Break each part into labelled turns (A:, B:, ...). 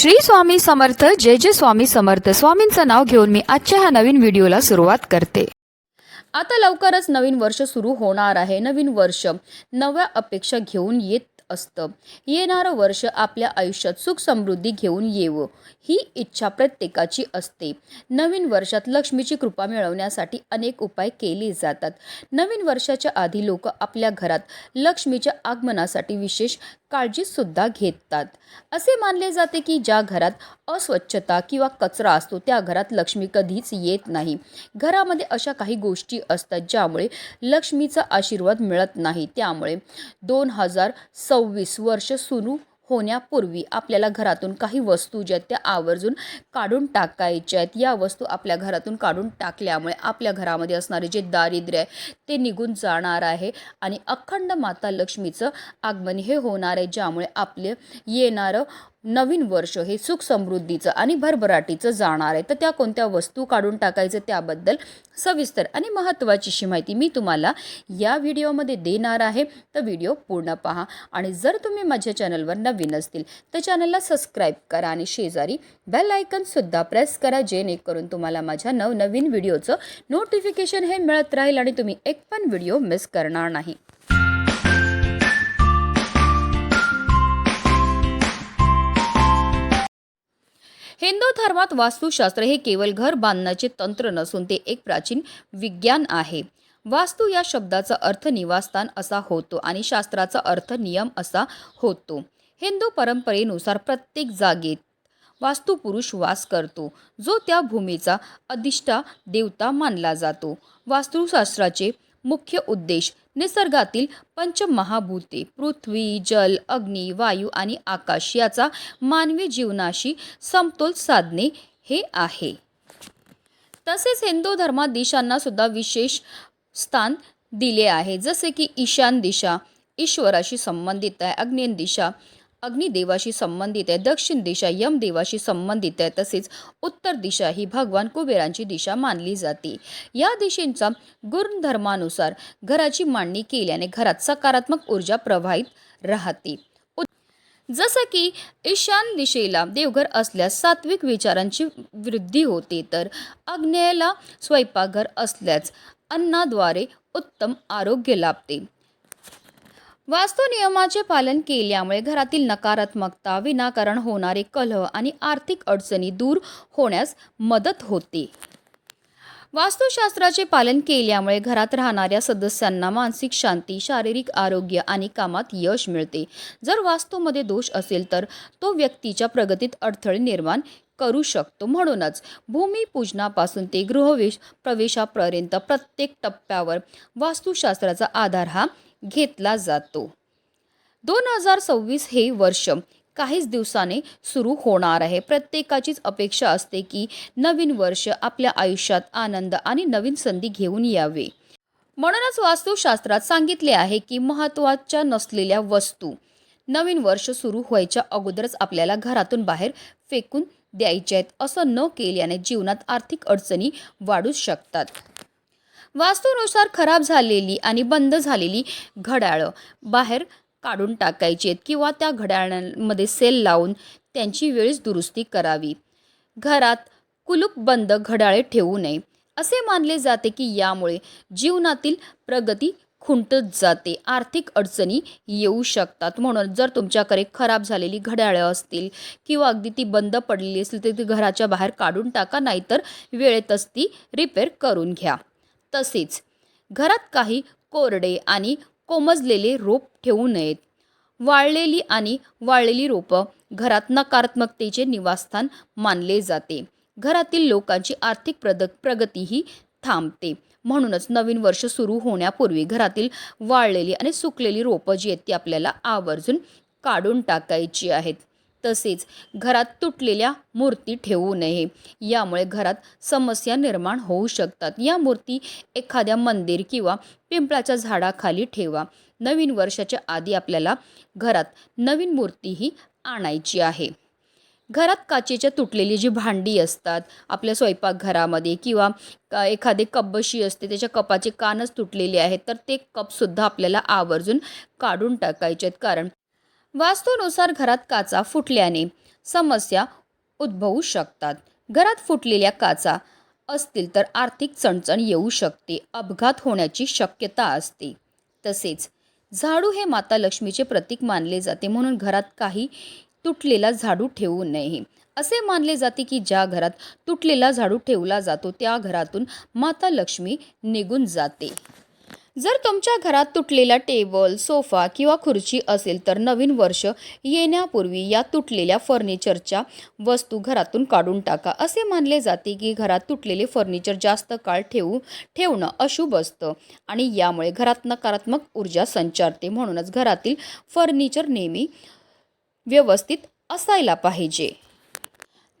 A: श्री स्वामी समर्थ जय जय स्वामी समर्थ. स्वामींचं नाव घेऊन मी आजच्या ह्या नवीन व्हिडिओला सुरुवात करते.
B: आता लवकरच नवीन वर्ष सुरू होणार आहे. नवीन वर्ष नव्या अपेक्षा घेऊन येत असतं. येणारं वर्ष आपल्या आयुष्यात सुख समृद्धी घेऊन येवं ही इच्छा प्रत्येकाची असते. नवीन वर्षात लक्ष्मीची कृपा मिळवण्यासाठी अनेक उपाय केले जातात. नवीन वर्षाच्या आधी लोक आपल्या घरात लक्ष्मीच्या आगमनासाठी विशेष काळजीसुद्धा घेतात. असे मानले जाते की ज्या घरात अस्वच्छता किंवा कचरा असतो त्या घरात लक्ष्मी कधीच येत नाही. घरामध्ये अशा काही गोष्टी असतात ज्यामुळे लक्ष्मीचा आशीर्वाद मिळत नाही. त्यामुळे दोन हजार सव्वीस वर्ष सुरू होण्यापूर्वी आपल्याला घरातून काही वस्तू ज्या आहेत त्या आवर्जून काढून टाकायच्या आहेत. या वस्तू आपल्या घरातून काढून टाकल्यामुळे आपल्या घरामध्ये असणारे जे दारिद्र्य आहे ते निघून जाणार आहे. आणि अखंड माता लक्ष्मीचं आगमन हे होणार आहे ज्यामुळे आपले येणारं नवीन वर्ष हे सुख समृद्धीचं आणि भरभराटीचं जाणार आहे. तर त्या कोणत्या वस्तू काढून टाकायचं त्याबद्दल सविस्तर आणि महत्त्वाचीशी माहिती मी तुम्हाला या व्हिडिओमध्ये देणार आहे. तर व्हिडिओ पूर्ण पहा आणि जर तुम्ही माझ्या चॅनलवर नवीन असतील तर चॅनलला सबस्क्राईब करा आणि शेजारी बेल आयकनसुद्धा प्रेस करा जेणेकरून तुम्हाला माझ्या नवनवीन व्हिडिओचं नोटिफिकेशन हे मिळत राहील आणि तुम्ही एक पण व्हिडिओ मिस करणार नाही. हिंदू धर्मात वास्तुशास्त्र हे केवळ घर बांधण्याचे तंत्र नसून ते एक प्राचीन विज्ञान आहे. वास्तू या शब्दाचा अर्थ निवासस्थान असा होतो आणि शास्त्राचा अर्थ नियम असा होतो. हिंदू परंपरेनुसार प्रत्येक जागेत वास्तुपुरुष वास करतो जो त्या भूमीचा अधिष्ठा देवता मानला जातो. वास्तुशास्त्राचे मुख्य उद्देश निसर्गातील पंचमहाभूते पृथ्वी जल अग्नी वायू आणि आकाश याचा मानवी जीवनाशी समतोल साधणे हे आहे. तसेच हिंदू धर्मात दिशांना सुद्धा विशेष स्थान दिले आहे. जसे की ईशान दिशा ईश्वराशी संबंधित आहे अग्नेन दिशा अग्निदेवाशी संबंधित आहे दक्षिण दिशा यमदेवाशी संबंधित आहे तसेच उत्तर दिशा ही भगवान कुबेरांची दिशा मानली जाते. या दिशेंचा गुणधर्मानुसार घराची मांडणी केल्याने घरात सकारात्मक ऊर्जा प्रवाहित राहते. जसं की ईशान दिशेला देवघर असल्यास सात्विक विचारांची वृद्धी होते तर आग्नेयला स्वयंपाकघर असल्यास अन्नाद्वारे उत्तम आरोग्य लाभते. वास्तू नियमाचे पालन केल्यामुळे घरातील नकारात्मकता विनाकारण होणारे कलह आणि आर्थिक अडचणी दूर होण्यास मदत होते. वास्तुशास्त्राचे पालन केल्यामुळे घरात राहणाऱ्या सदस्यांना मानसिक शांती शारीरिक आरोग्य आणि कामात यश मिळते. जर वास्तूमध्ये दोष असेल तर तो व्यक्तीच्या प्रगतीत अडथळे निर्माण करू शकतो. म्हणूनच भूमिपूजनापासून ते गृहवेश प्रवेशापर्यंत प्रत्येक टप्प्यावर वास्तुशास्त्राचा आधार हा घेतला जातो. दोन हजार सव्वीस हे वर्ष काहीच दिवसाने सुरू होणार आहे. प्रत्येकाचीच अपेक्षा असते की नवीन वर्ष आपल्या आयुष्यात आनंद आणि नवीन संधी घेऊन यावे. म्हणूनच वास्तुशास्त्रात सांगितले आहे की महत्त्वाच्या नसलेल्या वस्तू नवीन वर्ष सुरू व्हायच्या अगोदरच आपल्याला घरातून बाहेर फेकून द्यायच्या आहेत. असं न केल्याने जीवनात आर्थिक अडचणी वाढू शकतात. वास्तूनुसार खराब झालेली आणि बंद झालेली घड्याळं बाहेर काढून टाकायची आहेत किंवा त्या घड्याळांमध्ये सेल लावून त्यांची वेळीच दुरुस्ती करावी. घरात कुलूप बंद घड्याळे ठेवू नये. असे मानले जाते की यामुळे जीवनातील प्रगती खुंटत जाते. आर्थिक अडचणी येऊ शकतात. म्हणून जर तुमच्याकडे खराब झालेली घड्याळं असतील किंवा अगदी ती बंद पडलेली असतील तर ती घराच्या बाहेर काढून टाका. नाहीतर वेळेतच ती रिपेअर करून घ्या. तसेच घरात काही कोरडे आणि कोमजलेले रोप ठेवू नयेत. वाळलेली आणि वाळलेली रोपं घरात नकारात्मकतेचे निवासस्थान मानले जाते. घरातील लोकांची आर्थिक प्रद प्रगतीही थांबते. म्हणूनच नवीन वर्ष सुरू होण्यापूर्वी घरातील वाळलेली आणि सुकलेली रोपं जी आहेत ती आपल्याला आवर्जून काढून टाकायची आहेत. तसेच घरात तुटलेल्या मूर्ती ठेवू नये. यामुळे घरात समस्या निर्माण होऊ शकतात. या मूर्ती एखाद्या मंदिर किंवा पिंपळाच्या झाडाखाली ठेवा. नवीन वर्षाच्या आधी आपल्याला घरात नवीन मूर्तीही आणायची आहे. घरात काचेच्या तुटलेली जी भांडी असतात आपल्या स्वयंपाकघरामध्ये किंवा एखादे कपबशी असते त्याच्या कपाचे कानच तुटलेले आहेत तर ते कपसुद्धा आपल्याला आवर्जून काढून टाकायचे आहेत. कारण वास्तूनुसार घरात काचा फुटल्याने समस्या उद्भवू शकतात. घरात फुटलेल्या काचा असतील तर आर्थिक चणचण येऊ शकते अपघात होण्याची शक्यता असते. तसेच झाडू हे माता लक्ष्मीचे प्रतीक मानले जाते म्हणून घरात काही तुटलेला झाडू ठेवू नये. असे मानले जाते की ज्या घरात तुटलेला झाडू ठेवला जातो त्या घरातून माता लक्ष्मी निघून जाते. जर तुमच्या घरात तुटलेला टेबल सोफा किंवा खुर्ची असेल तर नवीन वर्ष येण्यापूर्वी या तुटलेल्या फर्निचरच्या वस्तू घरातून काढून टाका. असे मानले जाते की घरात तुटलेले फर्निचर जास्त काळ ठेवू ठेवणं अशुभ असतं आणि यामुळे घरात नकारात्मक ऊर्जा संचारते. म्हणूनच घरातील फर्निचर नेहमी व्यवस्थित असायला पाहिजे.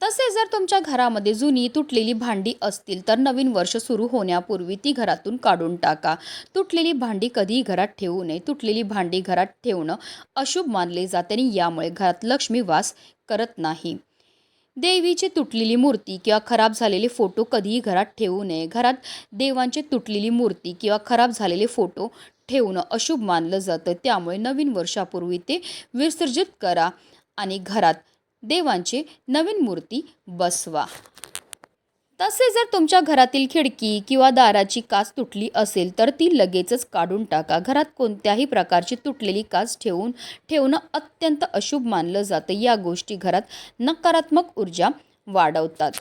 B: तसेच जर तुमच्या घरामध्ये जुनी तुटलेली भांडी असतील तर नवीन वर्ष सुरू होण्यापूर्वी ती घरातून काढून टाका. तुटलेली भांडी कधीही घरात ठेवू नये. तुटलेली भांडी घरात ठेवणं अशुभ मानले जाते आणि यामुळे घरात लक्ष्मी वास करत नाही. देवीची तुटलेली मूर्ती किंवा खराब झालेले फोटो कधीही घरात ठेवू नये. घरात देवांची तुटलेली मूर्ती किंवा खराब झालेले फोटो ठेवणं अशुभ मानलं जातं. त्यामुळे नवीन वर्षापूर्वी ते विसर्जित करा आणि घरात देवांची नवीन मूर्ती बसवा. तसे जर तुमच्या घरातील खिडकी किंवा दाराची काच तुटली असेल तर ती लगेचच काढून टाका. घरात कोणत्याही प्रकारची तुटलेली काच ठेवून ठेवणं अत्यंत अशुभ मानलं जातं. या गोष्टी घरात नकारात्मक ऊर्जा वाढवतात.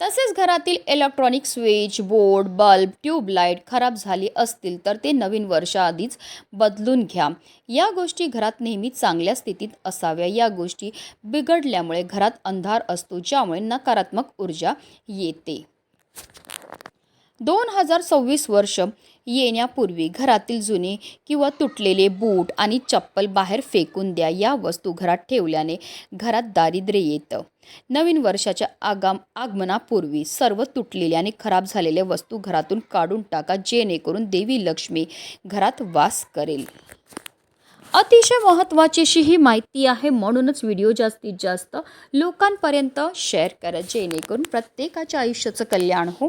B: तसेच घरातील electronic switch board bulb tube light खराब झाली असतील तर ते नवीन वर्षाआधीच बदलून घ्या. या गोष्टी घरात नेहमी चांगल्या स्थितीत असाव्या. या गोष्टी बिघडल्यामुळे घरात अंधार असतो ज्यामुळे नकारात्मक ऊर्जा येते. दोन हजार सव्वीस वर्ष येण्यापूर्वी घरातील जुने किंवा तुटलेले बूट आणि चप्पल बाहेर फेकून द्या या वस्तू घरात ठेवल्याने घरात दारिद्र्य येतं. नवीन वर्षाच्या आगाम आगमनापूर्वी सर्व तुटलेल्या आणि खराब झालेल्या वस्तू घरातून काढून टाका जेणेकरून देवी लक्ष्मी घरात वास करेल. अतिशय महत्त्वाची अशी ही माहिती आहे म्हणूनच व्हिडिओ जास्तीत जास्त लोकांपर्यंत शेअर करा जेणेकरून प्रत्येकाच्या आयुष्याचं कल्याण हो.